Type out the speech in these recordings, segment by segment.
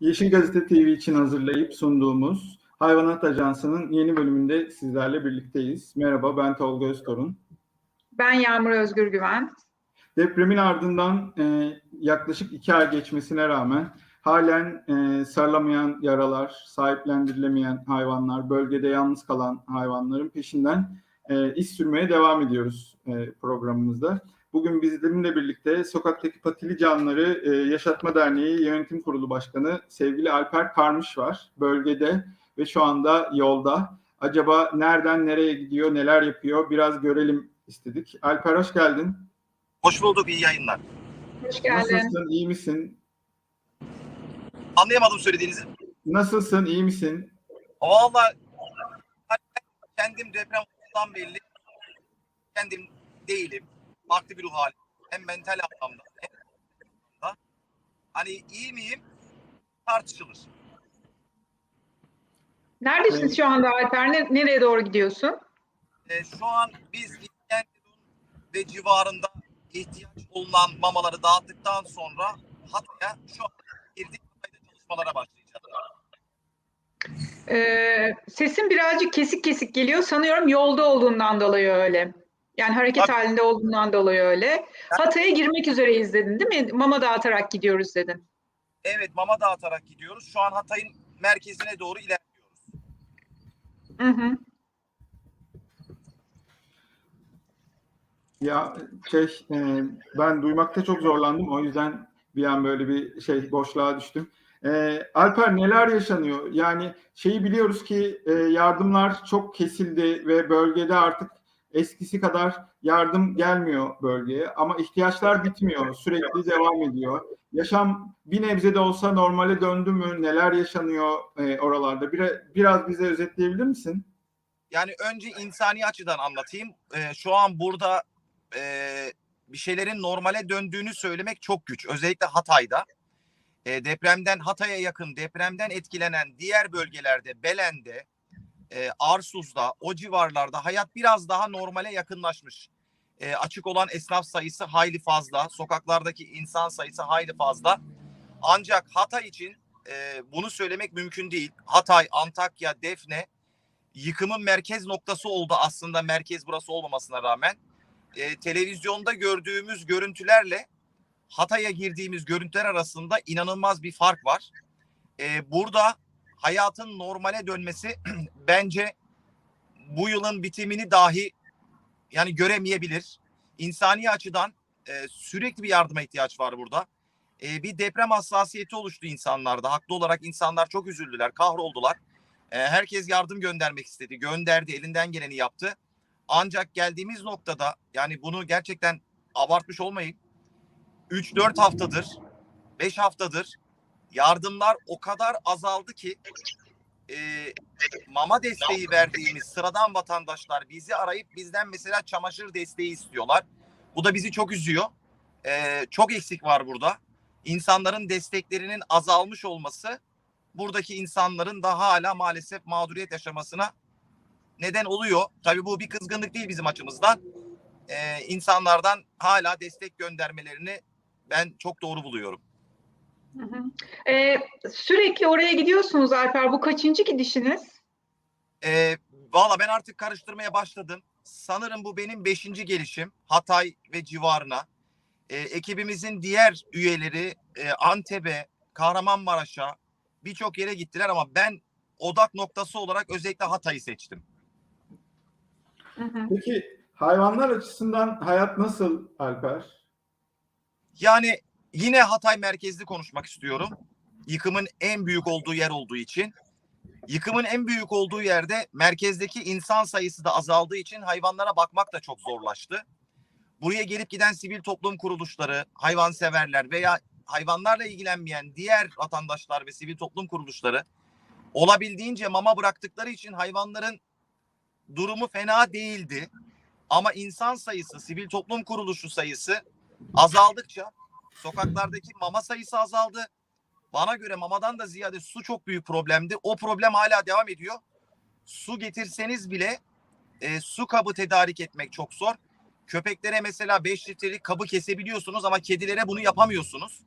Yeşil Gazete TV için hazırlayıp sunduğumuz Hayvanat Ajansı'nın yeni bölümünde sizlerle birlikteyiz. Merhaba, ben Tolga Öztorun. Ben Yağmur Özgür Güven. Depremin ardından e, yaklaşık iki ay geçmesine rağmen halen e, sarılamayan yaralar, sahiplendirilemeyen hayvanlar, bölgede yalnız kalan hayvanların peşinden e, iş sürmeye devam ediyoruz e, programımızda. Bugün bizimle birlikte Sokaktaki Patili Canları e, Yaşatma Derneği Yönetim Kurulu Başkanı sevgili Alper Karmış var. Bölgede ve şu anda yolda. Acaba nereden nereye gidiyor, neler yapıyor biraz görelim istedik. Alper hoş geldin. Hoş bulduk, iyi yayınlar. Hoş geldin. Nasılsın, iyi misin? Anlayamadım söylediğinizi. Nasılsın, iyi misin? Valla kendim deprem belli kendim değilim. Farklı bir ruh hali. Hem mental anlamda hem da. Hani iyi miyim? Tartışılır. Neredesin şu anda Alper? Ne- nereye doğru gidiyorsun? Ee, şu an biz İskenderun ve civarında ihtiyaç olunan mamaları dağıttıktan sonra Hatay'a şu an girdik çalışmalara başlayacağız. Ee, sesin birazcık kesik kesik geliyor. Sanıyorum yolda olduğundan dolayı öyle. Yani hareket Tabii. halinde olduğundan dolayı öyle. Hatay'a girmek üzereyiz dedin değil mi? Mama dağıtarak gidiyoruz dedin. Evet mama dağıtarak gidiyoruz. Şu an Hatay'ın merkezine doğru ilerliyoruz. Hı hı. Ya şey, e, ben duymakta çok zorlandım. O yüzden bir an böyle bir şey boşluğa düştüm. E, Alper neler yaşanıyor? Yani şeyi biliyoruz ki e, yardımlar çok kesildi ve bölgede artık eskisi kadar yardım gelmiyor bölgeye. Ama ihtiyaçlar bitmiyor, sürekli devam ediyor. Yaşam bir nebze de olsa normale döndü mü? Neler yaşanıyor e, oralarda? Bir, biraz bize özetleyebilir misin? Yani önce insani açıdan anlatayım. Ee, şu an burada e, bir şeylerin normale döndüğünü söylemek çok güç. Özellikle Hatay'da. E, depremden Hatay'a yakın depremden etkilenen diğer bölgelerde Belen'de, e, Arsuz'da o civarlarda hayat biraz daha normale yakınlaşmış. E, açık olan esnaf sayısı hayli fazla. Sokaklardaki insan sayısı hayli fazla. Ancak Hatay için e, bunu söylemek mümkün değil. Hatay, Antakya, Defne yıkımın merkez noktası oldu aslında merkez burası olmamasına rağmen. E, televizyonda gördüğümüz görüntülerle Hatay'a girdiğimiz görüntüler arasında inanılmaz bir fark var. E, burada hayatın normale dönmesi bence bu yılın bitimini dahi yani göremeyebilir. İnsani açıdan e, sürekli bir yardıma ihtiyaç var burada. E, bir deprem hassasiyeti oluştu insanlarda. Haklı olarak insanlar çok üzüldüler, kahroldular. E, herkes yardım göndermek istedi. Gönderdi, elinden geleni yaptı. Ancak geldiğimiz noktada yani bunu gerçekten abartmış olmayın. 3-4 haftadır, 5 haftadır yardımlar o kadar azaldı ki e, mama desteği verdiğimiz sıradan vatandaşlar bizi arayıp bizden mesela çamaşır desteği istiyorlar. Bu da bizi çok üzüyor. E, çok eksik var burada. İnsanların desteklerinin azalmış olması buradaki insanların da hala maalesef mağduriyet yaşamasına neden oluyor. Tabii bu bir kızgınlık değil bizim açımızdan. Ee, insanlardan hala destek göndermelerini ben çok doğru buluyorum. Ee, sürekli oraya gidiyorsunuz Alper. Bu kaçıncı gidişiniz? Ee, Valla ben artık karıştırmaya başladım. Sanırım bu benim beşinci gelişim Hatay ve civarına. Ee, ekibimizin diğer üyeleri e, Antep'e, Kahramanmaraş'a birçok yere gittiler ama ben odak noktası olarak özellikle Hatay'ı seçtim. Hı hı. Peki hayvanlar açısından hayat nasıl Alper? Yani yine Hatay merkezli konuşmak istiyorum. Yıkımın en büyük olduğu yer olduğu için. Yıkımın en büyük olduğu yerde merkezdeki insan sayısı da azaldığı için hayvanlara bakmak da çok zorlaştı. Buraya gelip giden sivil toplum kuruluşları, hayvanseverler veya hayvanlarla ilgilenmeyen diğer vatandaşlar ve sivil toplum kuruluşları olabildiğince mama bıraktıkları için hayvanların durumu fena değildi. Ama insan sayısı, sivil toplum kuruluşu sayısı azaldıkça sokaklardaki mama sayısı azaldı. Bana göre mamadan da ziyade su çok büyük problemdi. O problem hala devam ediyor. Su getirseniz bile e, su kabı tedarik etmek çok zor. Köpeklere mesela 5 litrelik kabı kesebiliyorsunuz ama kedilere bunu yapamıyorsunuz.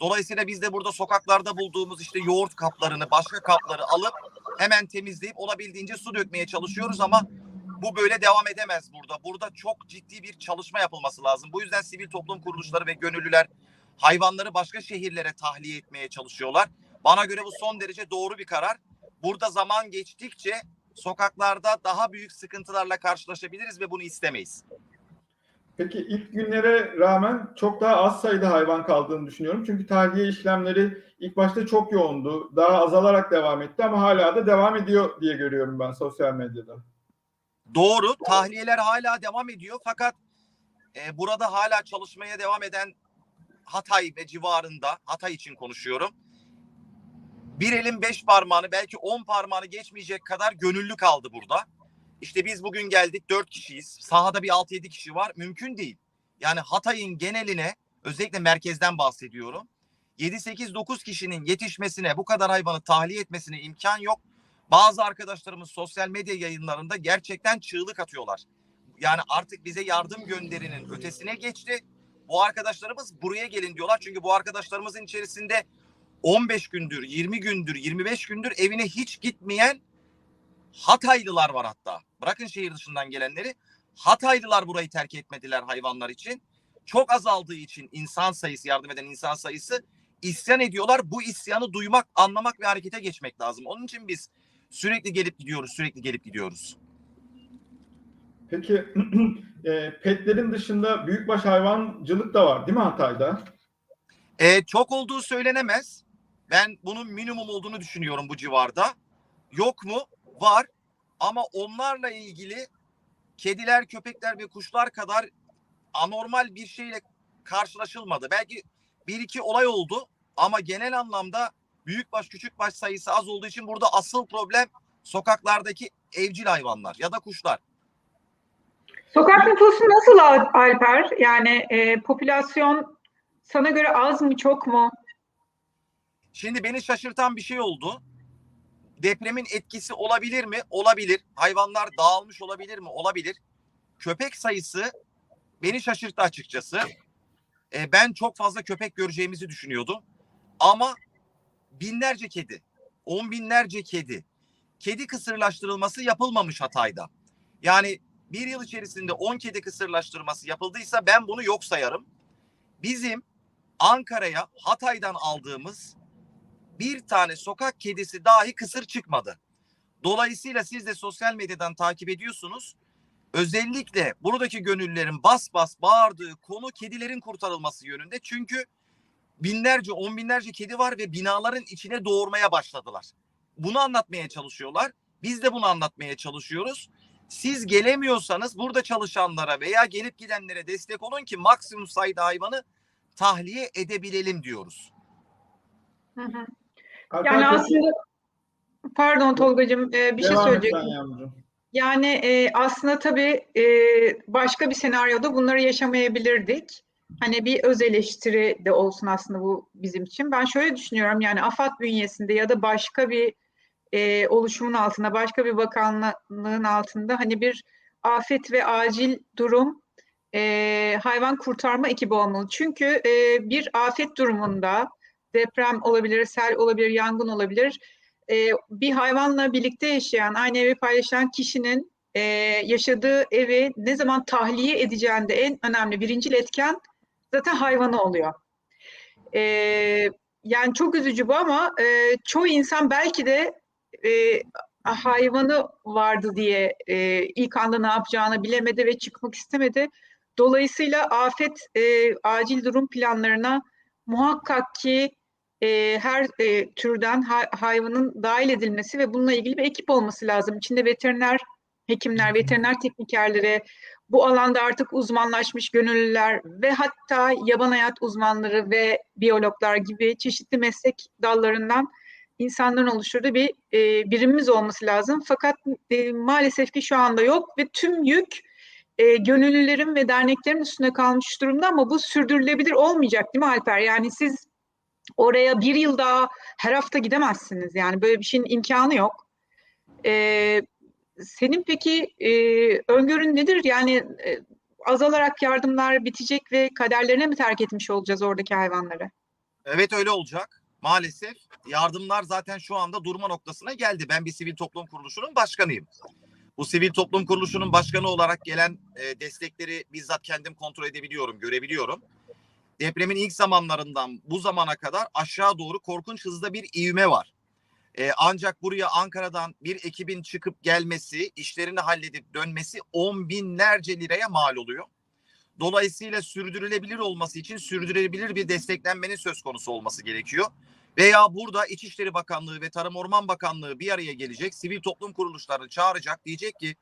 Dolayısıyla biz de burada sokaklarda bulduğumuz işte yoğurt kaplarını, başka kapları alıp hemen temizleyip olabildiğince su dökmeye çalışıyoruz ama bu böyle devam edemez burada. Burada çok ciddi bir çalışma yapılması lazım. Bu yüzden sivil toplum kuruluşları ve gönüllüler hayvanları başka şehirlere tahliye etmeye çalışıyorlar. Bana göre bu son derece doğru bir karar. Burada zaman geçtikçe sokaklarda daha büyük sıkıntılarla karşılaşabiliriz ve bunu istemeyiz. Peki ilk günlere rağmen çok daha az sayıda hayvan kaldığını düşünüyorum. Çünkü tahliye işlemleri ilk başta çok yoğundu. Daha azalarak devam etti ama hala da devam ediyor diye görüyorum ben sosyal medyada. Doğru. Tahliyeler hala devam ediyor fakat e, burada hala çalışmaya devam eden Hatay ve civarında Hatay için konuşuyorum. Bir elin beş parmağını belki on parmağını geçmeyecek kadar gönüllü kaldı burada. İşte biz bugün geldik dört kişiyiz. Sahada bir 6-7 kişi var. Mümkün değil. Yani Hatay'ın geneline özellikle merkezden bahsediyorum. 7-8-9 kişinin yetişmesine bu kadar hayvanı tahliye etmesine imkan yok. Bazı arkadaşlarımız sosyal medya yayınlarında gerçekten çığlık atıyorlar. Yani artık bize yardım gönderinin ötesine geçti. Bu arkadaşlarımız buraya gelin diyorlar. Çünkü bu arkadaşlarımızın içerisinde 15 gündür, 20 gündür, 25 gündür evine hiç gitmeyen Hataylılar var hatta. Bırakın şehir dışından gelenleri. Hataylılar burayı terk etmediler hayvanlar için. Çok azaldığı için insan sayısı, yardım eden insan sayısı isyan ediyorlar. Bu isyanı duymak, anlamak ve harekete geçmek lazım. Onun için biz sürekli gelip gidiyoruz, sürekli gelip gidiyoruz. Peki e, petlerin dışında büyükbaş hayvancılık da var değil mi Hatay'da? Ee, çok olduğu söylenemez. Ben bunun minimum olduğunu düşünüyorum bu civarda. Yok mu? Var. Ama onlarla ilgili kediler, köpekler ve kuşlar kadar anormal bir şeyle karşılaşılmadı. Belki bir iki olay oldu ama genel anlamda büyükbaş küçükbaş sayısı az olduğu için burada asıl problem sokaklardaki evcil hayvanlar ya da kuşlar. Sokak nüfusu nasıl Al- Alper? Yani e, popülasyon sana göre az mı çok mu? Şimdi beni şaşırtan bir şey oldu. Depremin etkisi olabilir mi? Olabilir. Hayvanlar dağılmış olabilir mi? Olabilir. Köpek sayısı beni şaşırttı açıkçası. E, ben çok fazla köpek göreceğimizi düşünüyordum. Ama binlerce kedi, on binlerce kedi, kedi kısırlaştırılması yapılmamış Hatay'da. Yani bir yıl içerisinde 10 kedi kısırlaştırması yapıldıysa ben bunu yok sayarım. Bizim Ankara'ya Hatay'dan aldığımız bir tane sokak kedisi dahi kısır çıkmadı. Dolayısıyla siz de sosyal medyadan takip ediyorsunuz. Özellikle buradaki gönüllülerin bas bas bağırdığı konu kedilerin kurtarılması yönünde. Çünkü binlerce, on binlerce kedi var ve binaların içine doğurmaya başladılar. Bunu anlatmaya çalışıyorlar. Biz de bunu anlatmaya çalışıyoruz. Siz gelemiyorsanız burada çalışanlara veya gelip gidenlere destek olun ki maksimum sayıda hayvanı tahliye edebilelim diyoruz. Hı hı. Alper, Yani aslında pardon Tolgacığım e, bir şey devam et söyleyecektim. Yani e, aslında tabii e, başka bir senaryoda bunları yaşamayabilirdik. Hani bir öz eleştiri de olsun aslında bu bizim için. Ben şöyle düşünüyorum yani AFAD bünyesinde ya da başka bir e, oluşumun altında, başka bir bakanlığın altında hani bir afet ve acil durum e, hayvan kurtarma ekibi olmalı. Çünkü e, bir afet durumunda deprem olabilir, sel olabilir, yangın olabilir e, bir hayvanla birlikte yaşayan, aynı evi paylaşan kişinin e, yaşadığı evi ne zaman tahliye edeceğinde en önemli birincil etken zaten hayvanı oluyor. E, yani çok üzücü bu ama e, çoğu insan belki de e, hayvanı vardı diye e, ilk anda ne yapacağını bilemedi ve çıkmak istemedi. Dolayısıyla afet e, acil durum planlarına muhakkak ki e, her e, türden ha- hayvanın dahil edilmesi ve bununla ilgili bir ekip olması lazım. İçinde veteriner hekimler, veteriner teknikerleri, bu alanda artık uzmanlaşmış gönüllüler ve hatta yaban hayat uzmanları ve biyologlar gibi çeşitli meslek dallarından insanların oluşturduğu bir e, birimimiz olması lazım. Fakat e, maalesef ki şu anda yok ve tüm yük e, gönüllülerin ve derneklerin üstüne kalmış durumda ama bu sürdürülebilir olmayacak değil mi Alper? Yani siz oraya bir yıl daha her hafta gidemezsiniz. Yani böyle bir şeyin imkanı yok. Ee, senin peki e, öngörün nedir? Yani e, azalarak yardımlar bitecek ve kaderlerine mi terk etmiş olacağız oradaki hayvanları? Evet öyle olacak. Maalesef yardımlar zaten şu anda durma noktasına geldi. Ben bir sivil toplum kuruluşunun başkanıyım. Bu sivil toplum kuruluşunun başkanı olarak gelen e, destekleri bizzat kendim kontrol edebiliyorum, görebiliyorum. Depremin ilk zamanlarından bu zamana kadar aşağı doğru korkunç hızda bir ivme var. E, ancak buraya Ankara'dan bir ekibin çıkıp gelmesi, işlerini halledip dönmesi on binlerce liraya mal oluyor. Dolayısıyla sürdürülebilir olması için sürdürülebilir bir desteklenmenin söz konusu olması gerekiyor. Veya burada İçişleri Bakanlığı ve Tarım Orman Bakanlığı bir araya gelecek, sivil toplum kuruluşlarını çağıracak, diyecek ki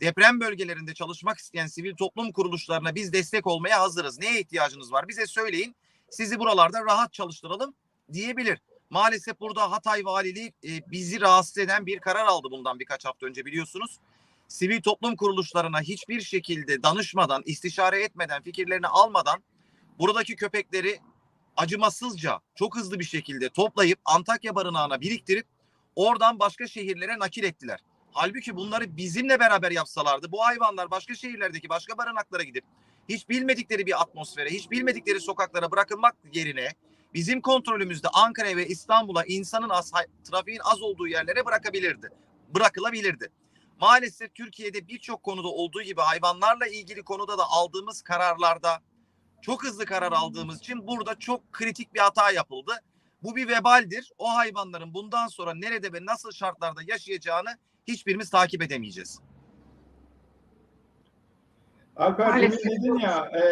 deprem bölgelerinde çalışmak isteyen sivil toplum kuruluşlarına biz destek olmaya hazırız. Neye ihtiyacınız var? Bize söyleyin. Sizi buralarda rahat çalıştıralım diyebilir. Maalesef burada Hatay Valiliği e, bizi rahatsız eden bir karar aldı bundan birkaç hafta önce biliyorsunuz. Sivil toplum kuruluşlarına hiçbir şekilde danışmadan, istişare etmeden, fikirlerini almadan buradaki köpekleri acımasızca, çok hızlı bir şekilde toplayıp Antakya barınağına biriktirip oradan başka şehirlere nakil ettiler. Halbuki bunları bizimle beraber yapsalardı bu hayvanlar başka şehirlerdeki başka barınaklara gidip hiç bilmedikleri bir atmosfere, hiç bilmedikleri sokaklara bırakılmak yerine bizim kontrolümüzde Ankara'ya ve İstanbul'a insanın az, trafiğin az olduğu yerlere bırakabilirdi. Bırakılabilirdi. Maalesef Türkiye'de birçok konuda olduğu gibi hayvanlarla ilgili konuda da aldığımız kararlarda çok hızlı karar aldığımız için burada çok kritik bir hata yapıldı. Bu bir vebaldir. O hayvanların bundan sonra nerede ve nasıl şartlarda yaşayacağını hiçbirimiz takip edemeyeceğiz. Alper demin dedin ya, e,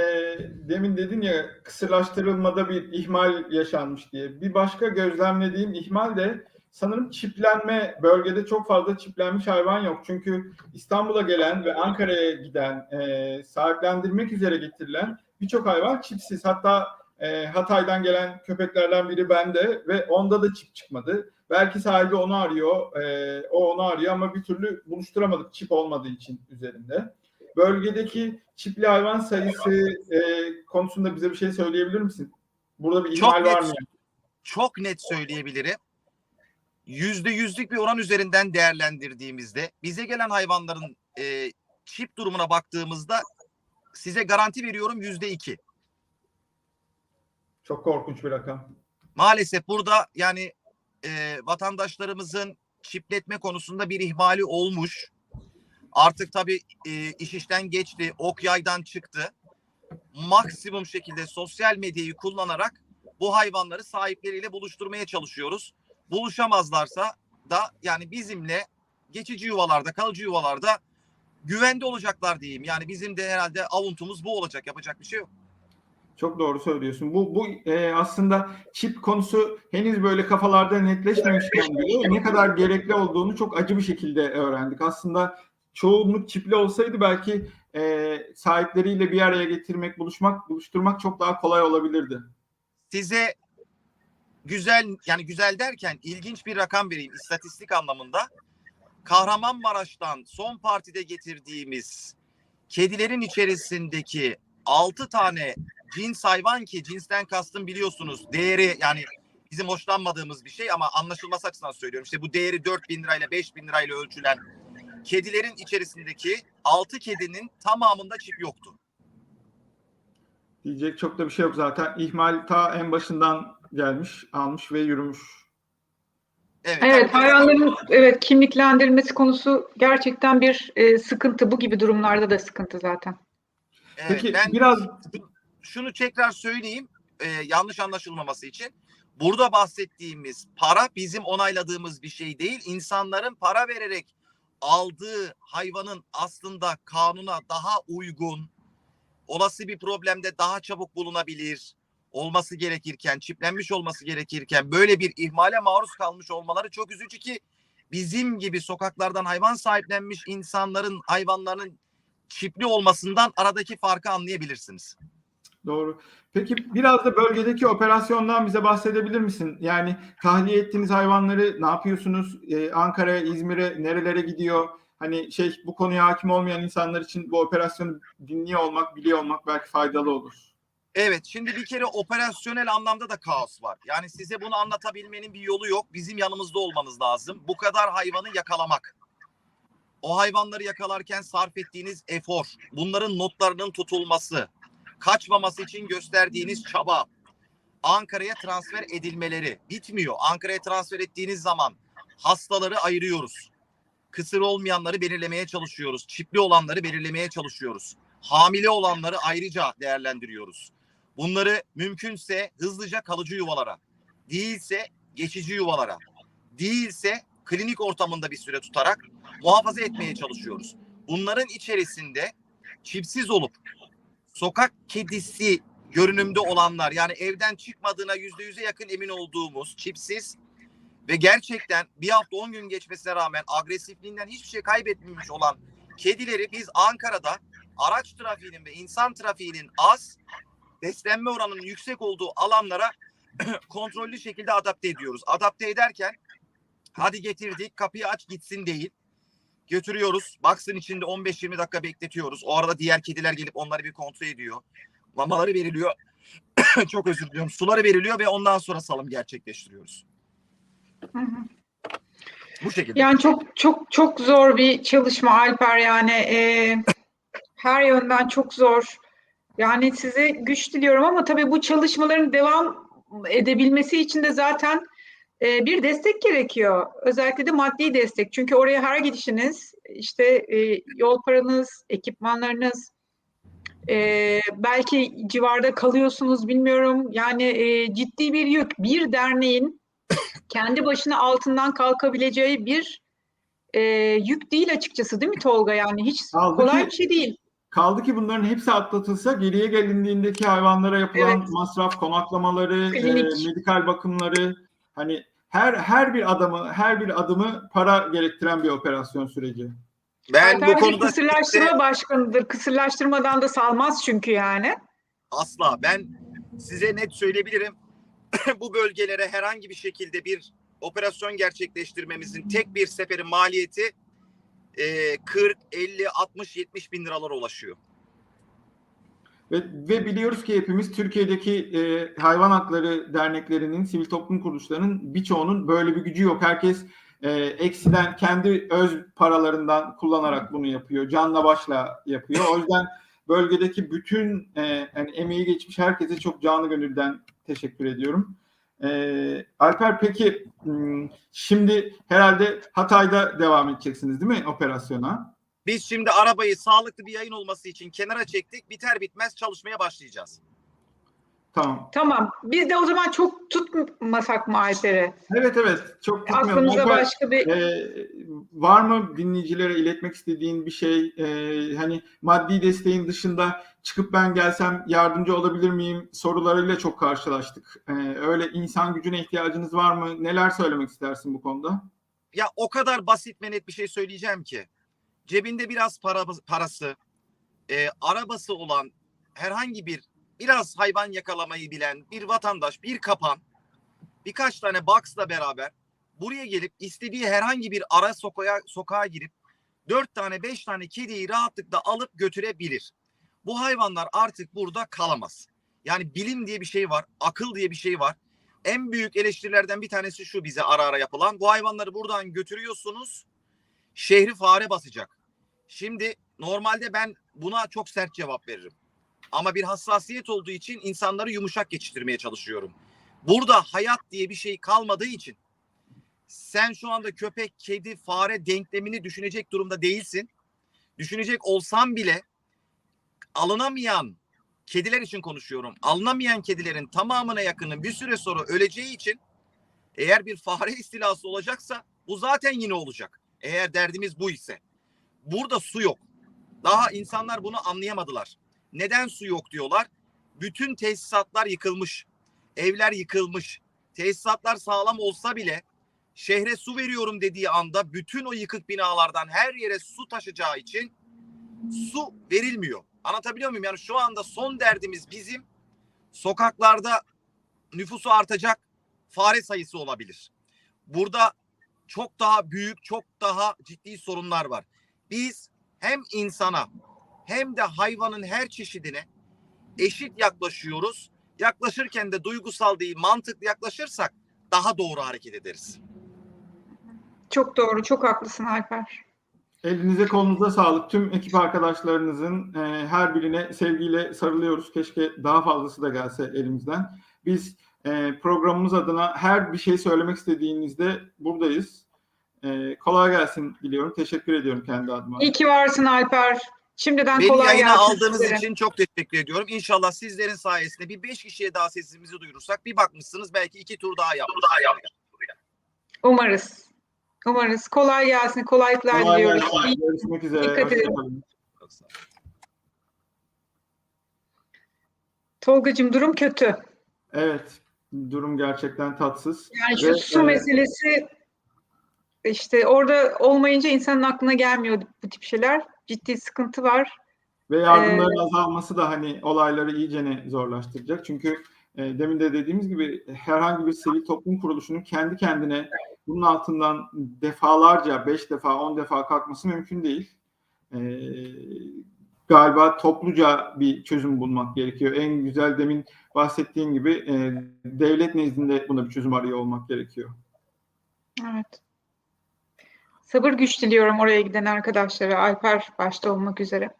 demin dedin ya kısırlaştırılmada bir ihmal yaşanmış diye. Bir başka gözlemlediğim ihmal de sanırım çiplenme bölgede çok fazla çiplenmiş hayvan yok. Çünkü İstanbul'a gelen ve Ankara'ya giden e, sahiplendirmek üzere getirilen birçok hayvan çipsiz. Hatta e, Hatay'dan gelen köpeklerden biri bende ve onda da çip çıkmadı. Belki sahibi onu arıyor, e, o onu arıyor ama bir türlü buluşturamadık çip olmadığı için üzerinde. Bölgedeki çipli hayvan sayısı e, konusunda bize bir şey söyleyebilir misin? Burada bir Çok ihmal var net. mı? Çok net söyleyebilirim. Yüzde yüzlük bir oran üzerinden değerlendirdiğimizde bize gelen hayvanların e, çip durumuna baktığımızda size garanti veriyorum yüzde iki. Çok korkunç bir rakam. Maalesef burada yani e, vatandaşlarımızın çipletme konusunda bir ihmali olmuş. Artık tabii e, iş işten geçti, ok yaydan çıktı. Maksimum şekilde sosyal medyayı kullanarak bu hayvanları sahipleriyle buluşturmaya çalışıyoruz. Buluşamazlarsa da yani bizimle geçici yuvalarda, kalıcı yuvalarda güvende olacaklar diyeyim. Yani bizim de herhalde avuntumuz bu olacak. Yapacak bir şey yok. Çok doğru söylüyorsun. Bu bu e, aslında çip konusu henüz böyle kafalarda netleşmemişken bile ne kadar gerekli olduğunu çok acı bir şekilde öğrendik. Aslında çoğunluk çipli olsaydı belki e, sahipleriyle bir araya getirmek, buluşmak, buluşturmak çok daha kolay olabilirdi. Size güzel yani güzel derken ilginç bir rakam vereyim istatistik anlamında. Kahramanmaraş'tan son partide getirdiğimiz kedilerin içerisindeki 6 tane cins hayvan ki cinsten kastım biliyorsunuz değeri yani bizim hoşlanmadığımız bir şey ama anlaşılması açısından söylüyorum. İşte bu değeri 4 bin lirayla 5 bin lirayla ölçülen kedilerin içerisindeki 6 kedinin tamamında çip yoktu. Diyecek çok da bir şey yok zaten. İhmal ta en başından gelmiş, almış ve yürümüş. Evet, Evet, hayvanların evet kimliklendirilmesi konusu gerçekten bir e, sıkıntı. Bu gibi durumlarda da sıkıntı zaten. Evet, Peki ben biraz şunu tekrar söyleyeyim e, yanlış anlaşılmaması için. Burada bahsettiğimiz para bizim onayladığımız bir şey değil. İnsanların para vererek aldığı hayvanın aslında kanuna daha uygun, olası bir problemde daha çabuk bulunabilir olması gerekirken, çiplenmiş olması gerekirken böyle bir ihmale maruz kalmış olmaları çok üzücü ki bizim gibi sokaklardan hayvan sahiplenmiş insanların hayvanların çipli olmasından aradaki farkı anlayabilirsiniz. Doğru. Peki biraz da bölgedeki operasyondan bize bahsedebilir misin? Yani tahliye ettiğiniz hayvanları ne yapıyorsunuz? Ee, Ankara'ya, İzmir'e nerelere gidiyor? Hani şey bu konuya hakim olmayan insanlar için bu operasyonu dinliyor olmak, biliyor olmak belki faydalı olur. Evet şimdi bir kere operasyonel anlamda da kaos var. Yani size bunu anlatabilmenin bir yolu yok. Bizim yanımızda olmanız lazım. Bu kadar hayvanı yakalamak. O hayvanları yakalarken sarf ettiğiniz efor, bunların notlarının tutulması, kaçmaması için gösterdiğiniz çaba, Ankara'ya transfer edilmeleri bitmiyor. Ankara'ya transfer ettiğiniz zaman hastaları ayırıyoruz. Kısır olmayanları belirlemeye çalışıyoruz. Çipli olanları belirlemeye çalışıyoruz. Hamile olanları ayrıca değerlendiriyoruz. Bunları mümkünse hızlıca kalıcı yuvalara, değilse geçici yuvalara, değilse klinik ortamında bir süre tutarak muhafaza etmeye çalışıyoruz. Bunların içerisinde çipsiz olup sokak kedisi görünümde olanlar yani evden çıkmadığına yüzde yüze yakın emin olduğumuz çipsiz ve gerçekten bir hafta on gün geçmesine rağmen agresifliğinden hiçbir şey kaybetmemiş olan kedileri biz Ankara'da araç trafiğinin ve insan trafiğinin az beslenme oranının yüksek olduğu alanlara kontrollü şekilde adapte ediyoruz. Adapte ederken hadi getirdik kapıyı aç gitsin değil. Götürüyoruz. Baksın içinde 15-20 dakika bekletiyoruz. O arada diğer kediler gelip onları bir kontrol ediyor. Mamaları veriliyor. Çok özür diliyorum. Suları veriliyor ve ondan sonra salım gerçekleştiriyoruz. Hı hı. Bu şekilde. Yani çok çok çok zor bir çalışma Alper yani e, her yönden çok zor. Yani size güç diliyorum ama tabii bu çalışmaların devam edebilmesi için de zaten e, bir destek gerekiyor. Özellikle de maddi destek. Çünkü oraya her gidişiniz işte e, yol paranız, ekipmanlarınız, e, belki civarda kalıyorsunuz bilmiyorum. Yani e, ciddi bir yük. Bir derneğin kendi başına altından kalkabileceği bir e, yük değil açıkçası değil mi Tolga? Yani hiç Kaldı kolay bir şey değil. Kaldı ki bunların hepsi atlatılsa geriye gelindiğindeki hayvanlara yapılan Evet. masraf, konaklamaları, Klinik. e, medikal bakımları hani her her bir adımı her bir adımı para gerektiren bir operasyon süreci. Ben Alper bu konuda kısırlaştırma size- başkanıdır. Kısırlaştırmadan da salmaz çünkü yani. asla ben size net söyleyebilirim. bu bölgelere herhangi bir şekilde bir operasyon gerçekleştirmemizin tek bir seferin maliyeti e, 40, 50, 60, 70 bin liralara ulaşıyor. Ve, ve biliyoruz ki hepimiz Türkiye'deki e, hayvan hakları derneklerinin, sivil toplum kuruluşlarının birçoğunun böyle bir gücü yok. Herkes e, eksiden kendi öz paralarından kullanarak bunu yapıyor. Canla başla yapıyor. O yüzden bölgedeki bütün e, yani emeği geçmiş herkese çok canı gönülden teşekkür ediyorum. E, Alper peki hmm, şimdi herhalde Hatay'da devam edeceksiniz değil mi operasyona? Biz şimdi arabayı sağlıklı bir yayın olması için kenara çektik. Biter bitmez çalışmaya başlayacağız. Tamam. Tamam. Biz de o zaman çok tutmasak mı Alper'i? Evet evet çok tutmayalım. Aklımıza Alper- başka bir Ee, var mı dinleyicilere iletmek istediğin bir şey? Ee, hani maddi desteğin dışında çıkıp ben gelsem yardımcı olabilir miyim sorularıyla çok karşılaştık. Ee, öyle insan gücüne ihtiyacınız var mı? Neler söylemek istersin bu konuda? Ya o kadar basit ve net bir şey söyleyeceğim ki. Cebinde biraz para, parası, e, arabası olan herhangi bir biraz hayvan yakalamayı bilen bir vatandaş, bir kapan, birkaç tane box'la beraber buraya gelip istediği herhangi bir ara sokağa, sokağa girip dört tane beş tane kediyi rahatlıkla alıp götürebilir. Bu hayvanlar artık burada kalamaz. Yani bilim diye bir şey var, akıl diye bir şey var. En büyük eleştirilerden bir tanesi şu bize ara ara yapılan. Bu hayvanları buradan götürüyorsunuz. Şehri fare basacak. Şimdi normalde ben buna çok sert cevap veririm. Ama bir hassasiyet olduğu için insanları yumuşak geçiştirmeye çalışıyorum. Burada hayat diye bir şey kalmadığı için sen şu anda köpek, kedi, fare denklemini düşünecek durumda değilsin. Düşünecek olsan bile alınamayan kediler için konuşuyorum. Alınamayan kedilerin tamamına yakını bir süre sonra öleceği için eğer bir fare istilası olacaksa bu zaten yine olacak. Eğer derdimiz bu ise. Burada su yok. Daha insanlar bunu anlayamadılar. Neden su yok diyorlar. Bütün tesisatlar yıkılmış. Evler yıkılmış. Tesisatlar sağlam olsa bile şehre su veriyorum dediği anda bütün o yıkık binalardan her yere su taşacağı için su verilmiyor. Anlatabiliyor muyum? Yani şu anda son derdimiz bizim sokaklarda nüfusu artacak fare sayısı olabilir. Burada çok daha büyük, çok daha ciddi sorunlar var. Biz hem insana hem de hayvanın her çeşidine eşit yaklaşıyoruz. Yaklaşırken de duygusal değil, mantıklı yaklaşırsak daha doğru hareket ederiz. çok doğru, çok haklısın Alper. Elinize kolunuza sağlık. Tüm ekip arkadaşlarınızın e, her birine sevgiyle sarılıyoruz. Keşke daha fazlası da gelse elimizden. Biz E, programımız adına her bir şey söylemek istediğinizde buradayız. E, kolay gelsin diliyorum. Teşekkür ediyorum kendi adıma. İyi ki varsın Alper. Şimdiden Beni kolay yayına gelsin aldığınız sizlere. için çok teşekkür ediyorum. İnşallah sizlerin sayesinde bir beş kişiye daha sesimizi duyurursak bir bakmışsınız belki iki tur daha yapmış. Umarız. Umarız. Kolay gelsin. Kolaylıklar Kolay diliyoruz. gelsin. İyi- Görüşmek üzere. Dikkat edin. Hoşçakalın. Tolgacığım durum kötü. Evet. Durum gerçekten tatsız. Yani şu Ve, su e, meselesi işte orada olmayınca insanın aklına gelmiyor bu tip şeyler. Ciddi sıkıntı var. Ve yardımların azalması da hani olayları iyicene zorlaştıracak. Çünkü e, demin de dediğimiz gibi herhangi bir sivil toplum kuruluşunun kendi kendine bunun altından defalarca, beş defa, on defa kalkması mümkün değil. E, galiba topluca bir çözüm bulmak gerekiyor. En güzel demin bahsettiğim gibi e, devlet nezdinde buna bir çözüm arıyor olmak gerekiyor. Evet. Sabır güç diliyorum oraya giden arkadaşlara. Alper başta olmak üzere.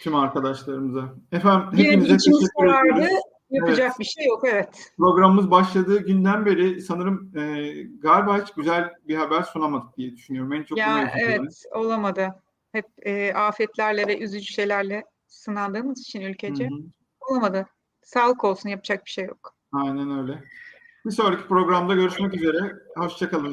Tüm arkadaşlarımıza. Efendim Yine hepinize teşekkür ediyoruz. Yapacak Evet. bir şey yok. Evet. programımız başladığı günden beri sanırım e, galiba hiç güzel bir haber sunamadık diye düşünüyorum. En çok Ya evet olamadı. Hep e, afetlerle ve üzücü şeylerle sınandığımız için ülkece Hı hı. olamadı. Sağlık olsun yapacak bir şey yok. Aynen öyle. Bir sonraki programda görüşmek üzere. Hoşçakalın.